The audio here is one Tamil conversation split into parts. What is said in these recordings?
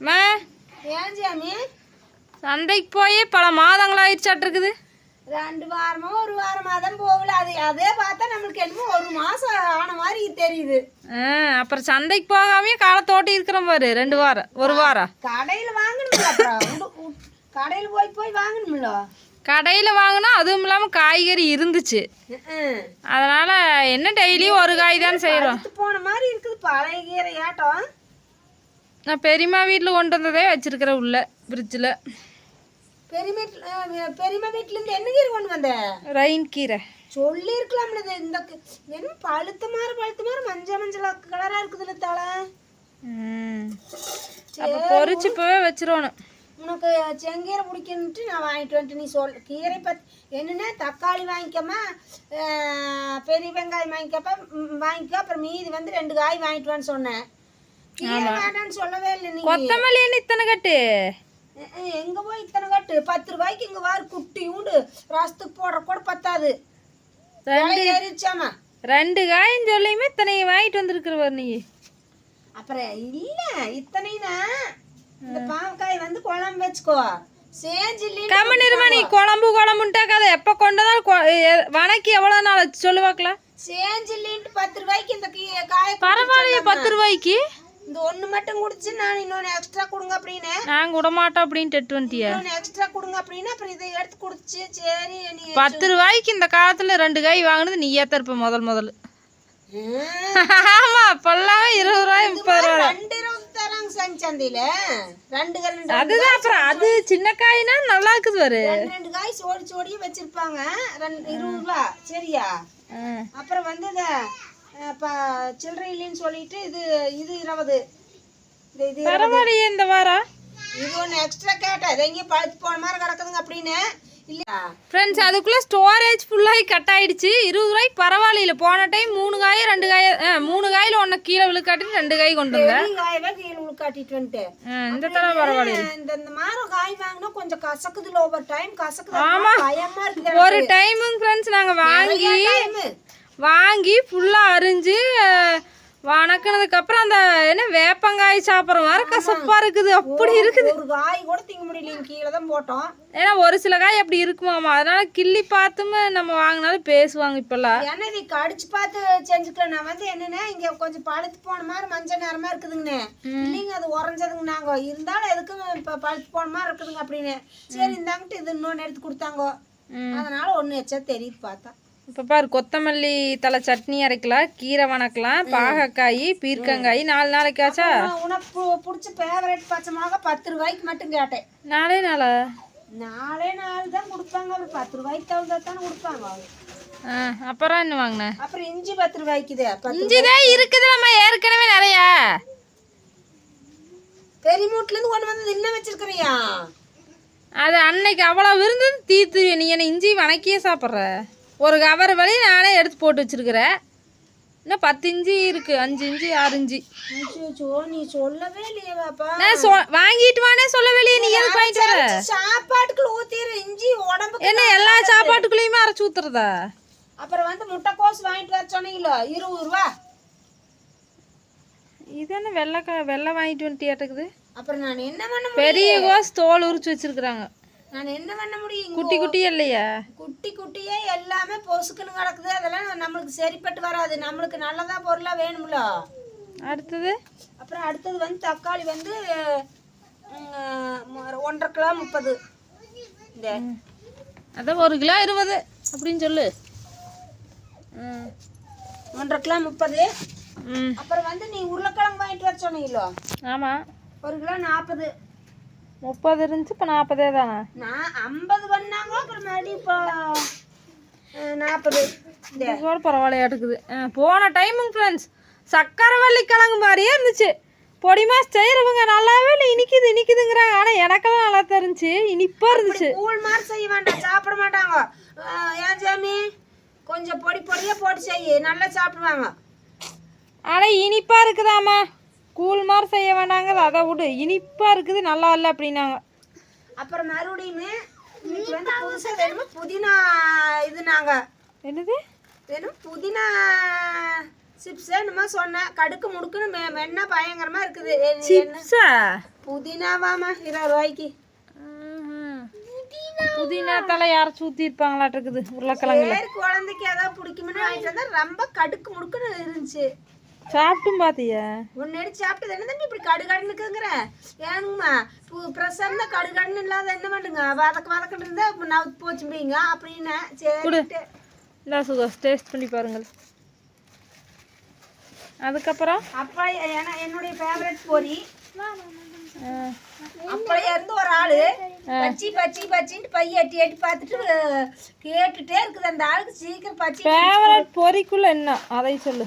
அம்மா ஏன் சாமி சந்தைக்கு போய் பல மாதங்கள் ஆயிடுச்சாட்டு இருக்குது ரெண்டு வாரமா ஒரு வாரமா தான் போகல. அது அதே பார்த்தா நம்மளுக்கு என்னமோ ஒரு மாசம் ஆன மாதிரி தெரியுது. ஆ, அப்புறம் சந்தைக்கு போகாமே காலத்தோட்டி இருக்கிறோம் பாரு ரெண்டு வாரம் ஒரு வாரம். கடையில வாங்கணும்ல அப்புறம். கடையில போய் போய் வாங்கணும்ல? கடையில் வாங்கினா அதுவும் இல்லாமல் காய்கறி இருந்துச்சு. அதனால் என்ன டெய்லியும் ஒரு காய் தான் செய்கிறோம் போன மாதிரி இருக்குது பழைய கீரை ஆட்டம். நான் பெரியம்மா வீட்டில் கொண்டு வந்ததே வச்சிருக்கிறேன் உள்ள ஃப்ரிட்ஜில் பெரியம்மா வீட்ல- அஹ் பெரியம்மா வீட்டுல இருந்து என்ன கீரை கொண்டு வந்த? ரைன் கீரை. சொல்லி இருக்கலாம்ல இது இந்த என்ன பழுத்த மாதிரி பழுத்த மாதிரி மஞ்சள் மஞ்சள் கலரா இருக்குதுல்ல தலை ம். அப்போ பொரிச்சு இப்போவே வச்சிருவணும். உனக்கு செங்கீரை பிடிக்கணுன்ட்டு நான் வாங்கிட்டு வந்துட்டு நீ சொல் கீரை பத் என்னென்ன? தக்காளி வாங்கிக்கமா அஹ், பெரிய வெங்காயம் வாங்கிக்கப்ப வாங்கிக்கோ. அப்புறம் மீதி வந்து ரெண்டு காய் வாங்கிட்டு வான்னு சொன்னேன். சொல்லவே இல்லை நீ. கொத்தமல்லி என்ன இத்தனை கட்டு? எங்க போய் இத்தனை கட்டு? பத்து ரூபாய்க்கு இங்க வாரு குட்டி உண்டு. ரசத்துக்கு போடுற கூட பத்தாது. விலை ஏறிடுச்சாமா? ரெண்டு காயும் சொல்லியுமே இத்தனை வாங்கிட்டு வந்திருக்கிறவர் நீ. அப்புறம் இல்ல இத்தனைனா இந்த பாவக்காய் வந்து குழம்பு வச்சுக்கோ. சேஞ்சில்லி குழம்பு குழம்புன்ட்டாக்காத எப்போ கொண்டதால் வணக்கி எவ்வளோ நாள் சொல்லு பார்க்கலாம். சேஞ்சில்லின்ட்டு பத்து ரூபாய்க்கு இந்த காய பரவாயில்லையே பத்து ரூபாய்க்கு. இந்த ஒண்ணு மட்டும் குடிச்சு நான் இன்னொன்னு எக்ஸ்ட்ரா கொடுங்க அப்படின்னு. நான் விட மாட்டோம் அப்படின்னு எட்டு வந்துட்டியா எக்ஸ்ட்ரா கொடுங்க அப்படின்னு அப்புறம் இதை எடுத்து குடிச்சு சரி நீ பத்து ரூபாய்க்கு இந்த காலத்தில் ரெண்டு காய் வாங்கினது நீ ஏத்தருப்ப முதல் முதல்ல ஆமா அப்பெல்லாம் இருபது ரூபாய் முப்பது ரூபாய். ரெண்டு இருபது தராங்க சந்தையில. ரெண்டு கா- ரெண்டு அதுதான் அப்புறம் அது சின்ன காய்னா நல்லா இருக்குது பாரு. ரெண்டு காய் சோடி சோடியே வச்சிருப்பாங்க. ரெண்டு இருபது ரூபா சரியா. அப்புறம் வந்து இத அஹ், ப சில்லறை இல்லைன்னு சொல்லிட்டு இது இது இருபது. இது பரவாயில்லையே இந்த வாரம் இது ஒன்று எக்ஸ்ட்ரா கேட்டேன். இது எங்கேயும் பழுத்து போன மாதிரி கிடக்குதுங்க அப்படின்னு. இல்லையா ஃப்ரெண்ட்ஸ் அதுக்குள்ளே ஸ்டோரேஜ் ஃபுல்லாகி கட் ஆயிடுச்சு. இருபது ரூபாய்க்கு பரவாயில்ல போன டைம் மூணு காய் ரெண்டு காய் மூணு காயில் ஒன்று கீழே விழுக்காட்டி ரெண்டு காய் கொண்டு வந்தேன். காயவே கீழே உள்ள காட்டிட்டு வந்துட்டேன் ஆ, இந்த தடவை பரவாயில்ல இந்த இந்த மாதிரி காய் வாங்கினா கொஞ்சம் கசக்குதுல ஒவ்வொரு டைம் கசக்குது. இருக்குது ஒரு டைமுங்க ஃப்ரெண்ட்ஸ் நாங்கள் வாங்கி வாங்கி ஃபுல்லாக அரிஞ்சு வணக்கினதுக்கு அப்புறம் அந்த என்ன வேப்பங்காய் சாப்பிட்ற மாதிரி கசப்பா இருக்குது. அப்படி இருக்குது. ஒரு காய் கூட திங்க முடியல. கீழே தான் போட்டோம். ஏன்னா ஒரு சில காய் அப்படி இருக்குமாமா. அதனால கிள்ளி பார்த்துமே நம்ம வாங்கினாலும் பேசுவாங்க இப்பெல்லாம். ஏன்னா இதை கடிச்சு பார்த்து செஞ்சுக்கலாம். நான் வந்து என்னன்னா இங்க கொஞ்சம் பழுத்து போன மாதிரி மஞ்சள் நேரமா இருக்குதுங்கண்ணே. இல்லைங்க அது உறைஞ்சதுங்க நாங்க இருந்தாலும் எதுக்கும் இப்ப பழுத்து போன மாதிரி இருக்குதுங்க அப்படின்னு. சரி இந்தாங்கிட்டு இது இன்னொன்னு எடுத்து கொடுத்தாங்க. அதனால ஒண்ணு எச்சா தெரியுது பார்த்தா. இப்போ பாரு கொத்தமல்லி தலை சட்னி அரைக்கலாம் கீரை வணக்கலாம் பாகக்காய் பீர்க்கங்காய் நாலு நாளைக்காச்சா? உன- உனக்கு பிடிச்ச ஃபேவரட் பச்சை மிளகா பத்து ரூபாய்க்கு மட்டும் கேட்டேன். நாளே நாளா? நாலே நாள் தான் கொடுப்பாங்க அப்புறம் பத்து ரூபாய்க்கு தகுந்தா தானே கொடுப்பாங்க ஆ அப்புறம் என்ன வாங்கினேன் அப்புறம் இஞ்சி பத்து ரூபாய்க்குது பத்து இஞ்சிதான் இருக்குது நம்ம ஏற்கனவே நிறையா. பெரிய மூட்டுல இருந்து கொண்டு வந்து இன்னும் வச்சிருக்கிறியா? அது அன்னைக்கு அவ்வளோ விருந்து தீத்து நீ என்ன இஞ்சி வணக்கியே சாப்பிட்ற? ஒரு கவர் வழி நானே எடுத்து போட்டு வச்சிருக்கிறேன். இன்னும் பத்து இஞ்சி இருக்கு. அஞ்சு இஞ்சி ஆறு இஞ்சி. நீ சொல்லவே இல்லையே பாப்பா. நான் சொ வாங்கிட்டு வானே சொல்ல வெளியே நீ எதுக்கு வாங்கிட்டு வர? சாப்பாட்டுக்குள்ள ஊத்திடுற இஞ்சி உடம்புக்கு என்ன எல்லா சாப்பாட்டுக்குள்ளேயுமே அரைச்சி ஊத்துறதா? அப்புறம் வந்து முட்டைக்கோஸ் வாங்கிட்டு வர சொன்னீங்களோ? இருபது ரூபா. இது என்ன வெள்ளை வெள்ளை வாங்கிட்டு வந்துட்டியாட்டுக்குது? அப்புறம் நான் என்ன பண்ண பெரிய கோஸ் தோல் உரிச்சு வச்சிருக்கிறாங்க. நான் என்ன பண்ண முடியும் குட்டி குட்டி இல்லையா? குட்டி குட்டியே எல்லாமே பொசுக்குன்னு கிடக்குது. அதெல்லாம் நம்மளுக்கு சரிப்பட்டு வராது. நம்மளுக்கு நல்லதா பொருளா வேணும்ல. அடுத்தது? அப்புறம் அடுத்தது வந்து தக்காளி வந்து ஒன்றரை கிலோ முப்பது. இந்த. அதான் ஒரு கிலோ இருபது அப்படின்னு சொல்லு. ஒன்றரை கிலோ முப்பது. அப்புறம் வந்து நீ உருளைக்கிழங்கு வாங்கிட்டு வர சொன்னீங்களோ? ஆமாம் ஒரு கிலோ நாற்பது. முப்பது இருந்துச்சு இப்போ நாற்பதே தானே? நான் ஐம்பது பண்ணாங்க அப்புறம் மறுபடியும் இப்போ நாற்பது கூட பரவாயில்லையாட்டுக்குது ஆ, போன டைமுங்க ஃப்ரெண்ட்ஸ் சக்கரவள்ளி கிழங்கு மாதிரியே இருந்துச்சு. பொடி மாஸ் செய்கிறவங்க நல்லாவே இல்லை இனிக்குது இனிக்குதுங்கிறாங்க. ஆனால் எனக்கெல்லாம் நல்லா தெரிஞ்சுச்சு இனிப்பாக இருந்துச்சு. கூழ் மாதிரி செய்ய வேண்டாம் சாப்பிட மாட்டாங்க. ஏன் சாமி? கொஞ்சம் பொடி பொடியாக போட்டு செய் நல்லா சாப்பிடுவாங்க. ஆனால் இனிப்பாக இருக்குதாம்மா. கூழ் மாதிரி செய்ய வேண்டாங்க அதை விடு. இனிப்பாக இருக்குது நல்லா இல்லை அப்படின்னாங்க. அப்புறம் மறுபடியுமே இன்னைக்கு வந்து புதுசாக வேணுமா? புதினா இது நாங்கள் என்னது? வேணும்? புதினா சிப்ஸ் என்னமோ சொன்னேன் கடுக்கு முடுக்குன்னு மெ மென்னா பயங்கரமாக இருக்குது. எ- என்ன? சிப்ஸா? புதினாவாமா இருபது ரூபாய்க்கு. புதினா தலை யாரும் ஊற்றி இருப்பாங்களாட்டிருக்குது உருளைக்கிழங்குல. குழந்தைக்கு ஏதாவது பிடிக்கும்னு வாங்கிட்டு வந்தா ரொம்ப கடுக்கு முடுக்குன்னு இருந்துச்சு. சாப்பிட்டும் பார்த்தியா ஒன்று எடுத்து சாப்பிட்டது என்ன தம்பி இப்படி கடுகடுனுக்குங்கிற? ஏனுங்கம்மா இப்போ பிரசன்னா கடுகடுன்னு இல்லாத என்ன பண்ணுங்க? வதக்க வதக்கிட்டு இருந்தா நவுத்து போச்சும்பீங்க அப்படின்னு. சரி இல்லை சுகர் டேஸ்ட் பண்ணி பாருங்கள். அதுக்கப்புறம்? அப்பா ஏன்னா என்னுடைய ஃபேவரட் பொரி. ஆ, அப்பைய இருந்து ஒரு ஆளு பச்சி பச்சி பச்சின்ட்டு பைய எட்டி எட்டி பார்த்துட்டு கேட்டுட்டே இருக்குது. அந்த ஆளுக்கு சீக்கிரம் பச்சி ஃபேவரட் பொரிக்குள்ள என்ன? அதை சொல்லு.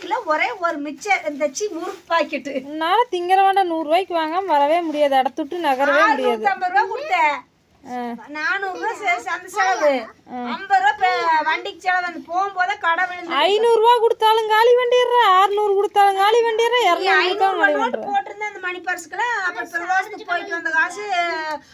கிலோ ஒரே ஒரு மிச்சர் இந்த சி முறுக்கு பாக்கெட்டு. உன்னால திங்கிற வேண்டாம் நூறுரூவாய்க்கு வாங்காம வரவே முடியாது. இடத்துட்டு நகரவே முடியாது. ஐம்பது ரூபா கொடுத்தேன். நானூறுரூவா அந்த செலவு. ஐம்பது ரூபா வண்டிக்கு செலவு. அந்த போகும்போதே கடை விழுந்து ஐநூறுரூவா கொடுத்தாலும் காலி வண்டிடுற. அறுநூறு கொடுத்தாலும் காலி வண்டிடுற. இரநூறு நோட்டு போட்டிருந்தேன் அந்த மணி பர்சுக்குள்ள அப்புறம் பிரதோஷத்துக்கு போயிட்டு வந்த காசு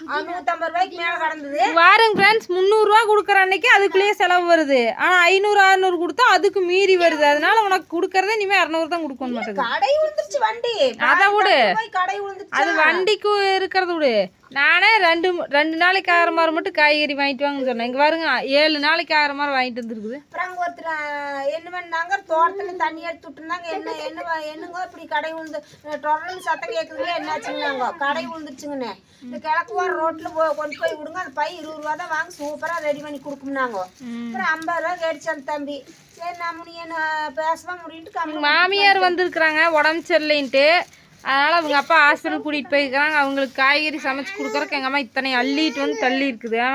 அஹ், நூத்தம்பது ரூபாய்க்கு மேல கடந்தது. வாருங்க ஃப்ரெண்ட்ஸ் முந்நூறுரூவா கொடுக்குற அன்னைக்கு அதுக்குள்ளேயே செலவு வருது. ஆனால் ஐநூறு அறுநூறு கொடுத்தா அதுக்கு மீறி வருது. அதனால உனக்கு கொடுக்கறதே இனிமேல் இரநூறு தான் கொடுக்கணும் மாட்டேங்குது கடை விழுந்துருச்சு வண்டி. அதை விடு. கடை விழுந்துருச்சு? அது வண்டிக்கு இருக்கிறத விடு. நானே ரெண்டு ரெண்டு நாளைக்கு ஆகிற மாதிரி மட்டும் காய்கறி வாங்கிட்டு வாங்கன்னு சொன்னேன். இங்கே பாருங்க ஏழு நாளைக்கு ஆகிற மாதிரி வாங்கிட்டு வந்துருக்குது. அப்புறம் அங்க ஒருத்தர் என்ன பண்ணாங்க? தோட்டத்துல தண்ணி எடுத்து விட்டுருந்தாங்க. என்ன என்ன என்னங்க இப்படி கடை விழுந்து டொரல்னு சத்தம் கேட்குதுங்க என்னாச்சுங்கன்னாங்க கடை விழுந்துருச்சுங்கண்ணே இந்த கிழக்கு ஓர ரோட்ல போ கொண்டு போய் விடுங்க. அந்த பை இருபது ரூபா தான் வாங்க சூப்பரா ரெடி பண்ணி கொடுக்கும்னாங்க. அப்புறம் ஐம்பது ரூபா கேட்டுச்சு அந்த தம்பி. சரி நம்ம நீ என்ன பேசவா முடியுன்ட்டு கம்மி மாமியார் வந்திருக்கிறாங்க உடம்பு சரியில்லைன்ட்டு. அதனால் அவங்க அப்பா ஹாஸ்பிட்டல் கூட்டிகிட்டு போயிருக்கிறாங்க. அவங்களுக்கு காய்கறி சமைச்சு கொடுக்குறக்கு எங்கள் அம்மா இத்தனை அள்ளிட்டு வந்து தள்ளி இருக்குது. ஆ?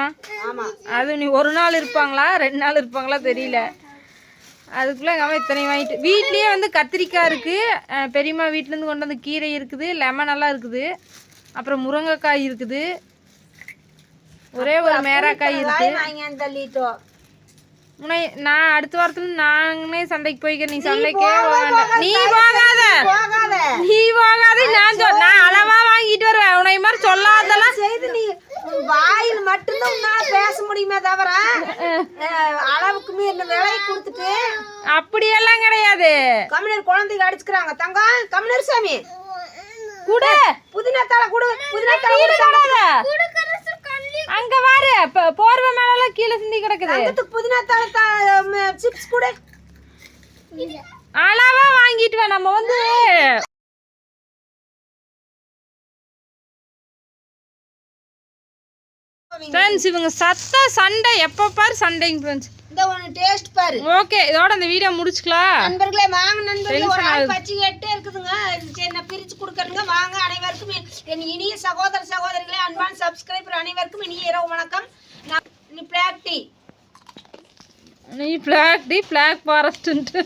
ஆமா. அது நீ ஒரு நாள் இருப்பாங்களா? ரெண்டு நாள் இருப்பாங்களா தெரியல. அதுக்குள்ளே எங்கள் அம்மா இத்தனை வாங்கிட்டு வீட்லேயே வந்து கத்திரிக்காய் இருக்குது பெரியம்மா வீட்டிலேருந்து கொண்டு வந்து கீரை இருக்குது லெமன் எல்லாம் இருக்குது. அப்புறம் முருங்கைக்காய் இருக்குது. ஒரே ஒரு மேராக்காய் இருக்கு. காய் வாங்கி தள்ளிட்டோம். உன்னை நான் அடுத்த வாரத்துல நானே சந்தைக்கு போய்க்கிறேன் நீ வேண்டாம். நீ போகாத. நீ போகாத. நான் நான் அளவா வாங்கிட்டு வருவேன். உன்னை மாதிரி சொல்லாதெல்லாம் செய்து நீ வாயில் மட்டும்தான் உன்னால பேச முடியுமே தவிர அளவுக்கு மீறின விலையை கொடுத்துட்டு? அப்படியெல்லாம் கிடையாது. கம்யூனர் குழந்தைங்க அடிச்சுக்கிறாங்க. தங்கம் கம்யூனர் சாமி. குடு. புதினா தலை கொடு புதினா தலை. அங்க வாரு போர்வை மேலாம் கீழே சிந்தி கிடக்குது. தங்கத்துக்கு புதினா தலை சிப்ஸ் கொடு. அளவா வாங்கிட்டு வா நம்ம வந்து ஃப்ரெண்ட்ஸ் இவங்க சத்த சண்டை எப்போ பாரு சண்டைங்க ஃப்ரெண்ட்ஸ் இந்த ஒன்று டேஸ்ட் பாரு. ஓகே இதோட இந்த வீடியோ முடிச்சுக்கலாம். நண்பர்களே வாங்க. நண்பர்களே ஒரு Tension ஆள் ஆகுது. பச்சு கேட்டே இருக்குதுங்க. சரி நான் பிரிச்சு கொடுக்கறேங்க வாங்க அனைவருக்கும் என்- இனிய சகோதர சகோதரிகளே அன்பான சப்ஸ்கிரைபர் அனைவருக்கும் இனிய இரவு வணக்கம். நான் நீ பிளாக் டீ. நீ பிளாக் டி பிளாக் ஃபாரஸ்ட்டு